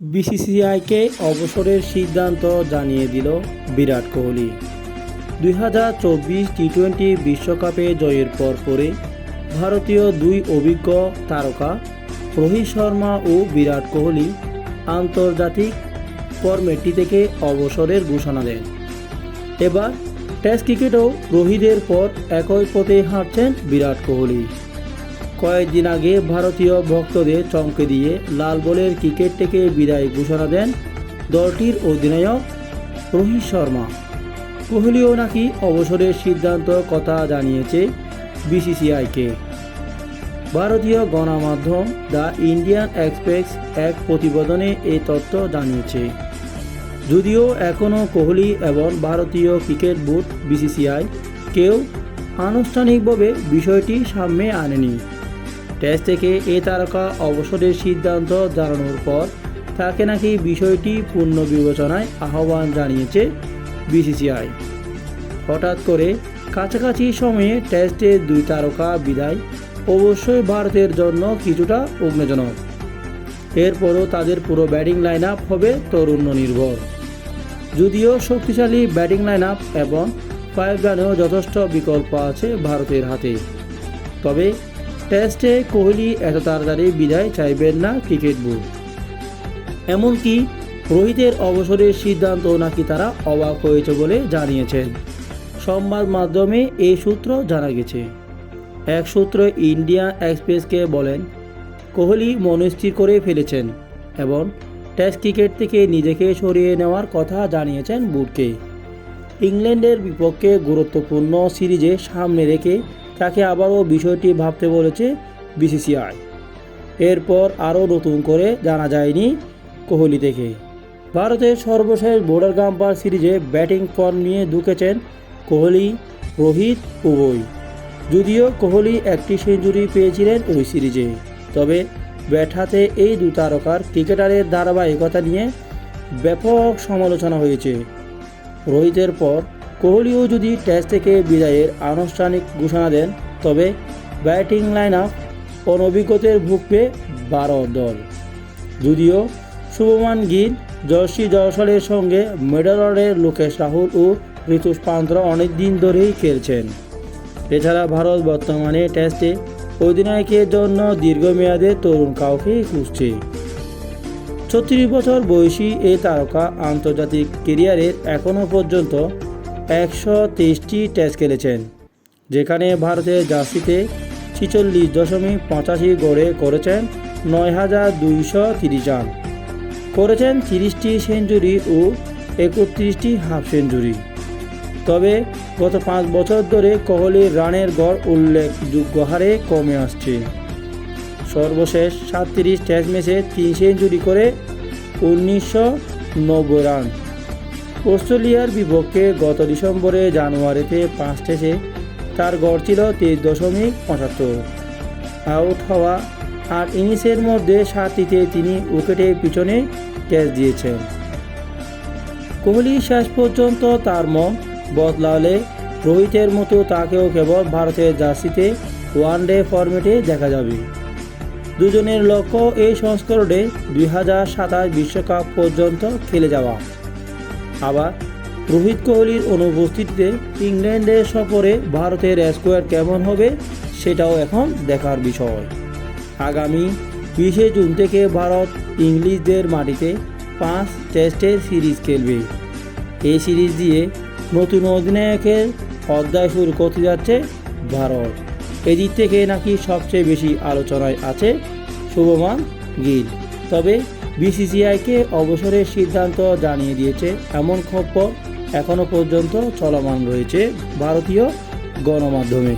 বিসিসিআইকে অবসরের সিদ্ধান্ত জানিয়ে দিল বিরাট কোহলি। দুই হাজার চব্বিশ টি টোয়েন্টি বিশ্বকাপে জয়ের পর পরে ভারতীয় দুই অভিজ্ঞ তারকা রোহিত শর্মা ও বিরাট কোহলি আন্তর্জাতিক ফরম্যাটটি থেকে অবসরের ঘোষণা দেন। এবার টেস্ট ক্রিকেটেও রোহিতের পর একই পথে হাঁটছেন বিরাট কোহলি। কয়েকদিন আগে ভারতীয় ভক্তদের চমকে দিয়ে লাল বলের ক্রিকেট থেকে বিদায় ঘোষণা দেন দলটির অধিনায়ক রোহিত শর্মা। কোহলিও নাকি অবসরের সিদ্ধান্ত কথা জানিয়েছে বিসিসিআইকে। ভারতীয় গণমাধ্যম দ্য ইন্ডিয়ান এক্সপ্রেস এক প্রতিবেদনে এই তথ্য জানিয়েছে। যদিও এখনও কোহলি এবং ভারতীয় ক্রিকেট বোর্ড বিসিসিআই কেউ আনুষ্ঠানিকভাবে বিষয়টি সামনে আনেনি। টেস্ট থেকে এ তারকা অবসরের সিদ্ধান্ত জানানোর পর তাকে নাকি বিষয়টি পূর্ণ বিবেচনায় আহ্বান জানিয়েছে বিসিসিআই। হঠাৎ করে কাছাকাছি সময়ে টেস্টে দুই তারকা বিদায়, অবশ্যই ভারতের জন্য কিছুটা উগ্নজনক এরপরও তাদের পুরো ব্যাটিং লাইন আপ হবে তরুণ নির্ভর। যদিও শক্তিশালী ব্যাটিং লাইন আপ এবং ফাইভ রানেও যথেষ্ট বিকল্প আছে ভারতের হাতে। তবে টেস্টে কোহলি এত তাড়াতাড়ি বিদায় চাইবেন না ক্রিকেট বোর্ড। এমনকি রোহিতের অবসরের সিদ্ধান্ত নাকি তারা অবাক হয়েছে বলে জানিয়েছেন। সংবাদ মাধ্যমে এই সূত্র জানা গেছে। এক সূত্র ইন্ডিয়া এক্সপ্রেসকে বলেন, কোহলি মনস্থির করে ফেলেছেন এবং টেস্ট ক্রিকেট থেকে নিজেকে সরিয়ে নেওয়ার কথা জানিয়েছেন বুটকে ইংল্যান্ডের বিপক্ষে গুরুত্বপূর্ণ সিরিজে সামনে রেখে তাকে আবারও বিষয়টি ভাবতে বলেছে বিসিসিআই। এরপর আরও নতুন করে জানা যায়নি কোহলি থেকে ভারতের সর্বশেষ বোর্ডার গাম্পার সিরিজে ব্যাটিং ফর্ম নিয়ে ঢুকেছেন কোহলি, রোহিত, উভয়। যদিও কোহলি একটি সেঞ্চুরি পেয়েছিলেন ওই সিরিজে, তবে ব্যাট হাতে এই দু তারকার ক্রিকেটারের ধারাবাহিকতা নিয়ে ব্যাপক সমালোচনা হয়েছে। রোহিতের পর কোহলিও যদি টেস্ট থেকে বিদায়ের আনুষ্ঠানিক ঘোষণা দেন, তবে ব্যাটিং লাইন আপ অনভিজ্ঞতার ভুগবে বারো দল। যদিও শুভমান গিল, জর্সি জয়সলের সঙ্গে মেডালরের লোকেশ রাহুল ও ঋতুষ অনেক দিন ধরেই খেলছেন। এছাড়া ভারত বর্তমানে টেস্টে অধিনায়কের জন্য দীর্ঘমেয়াদে তরুণ কাউকে খুঁজছে। ছত্রিশ বছর বয়সী এই তারকা আন্তর্জাতিক কেরিয়ারের এখনও পর্যন্ত একশো তেইশটি টেস্ট খেলেছেন, যেখানে ভারতের জার্সিতে ছিচল্লিশ দশমিক পঁচাশি গড়ে করেছেন নয় হাজার দুইশো তিরিশ রান। করেছেন তিরিশটি সেঞ্চুরি ও একত্রিশটি হাফ সেঞ্চুরি। তবে গত পাঁচ বছর ধরে কোহলির রানের গড় উল্লেখযোগ্য হারে কমে আসছে। সর্বশেষ সাতত্রিশ টেস্ট ম্যাচে তিন সেঞ্চুরি করে উনিশশো নব্বই রান। অস্ট্রেলিয়ার বিপক্ষে গত ডিসেম্বরে জানুয়ারিতে পাঁচ টেস্টে তার গড় ছিল তেইশ দশমিক পঁচাত্তর। আউট হওয়া আর ইনিংসের মধ্যে সাতটিতে তিনি উইকেটের পিছনে টেস্ট দিয়েছেন। কোহলি শেষ পর্যন্ত তার মন বদলালে রোহিতের মতো তাকেও কেবল ভারতের জার্সিতে ওয়ান ডে ফরম্যাটে দেখা যাবে। দুজনের লক্ষ্য এই সংস্করণে দুই হাজার সাতাশ বিশ্বকাপ পর্যন্ত খেলে যাওয়া। আবার রোহিত কোহলির অনুপস্থিতিতে ইংল্যান্ডের সফরে ভারতের স্কোয়াড কেমন হবে সেটাও এখন দেখার বিষয়। আগামী বিশে জুন থেকে ভারত ইংলিশদের মাটিতে পাঁচ টেস্টের সিরিজ খেলবে। এই সিরিজ দিয়ে নতুন অধিনায়কের অধ্যায় শুরু করতে যাচ্ছে ভারত। এদিক থেকে নাকি সবচেয়ে বেশি আলোচনায় আছে শুভমান গিল। তবে বিসিসিআইকে অবসরের সিদ্ধান্ত জানিয়ে দিয়েছে এমন খবর এখনও পর্যন্ত চলমান রয়েছে ভারতীয় গণমাধ্যমে।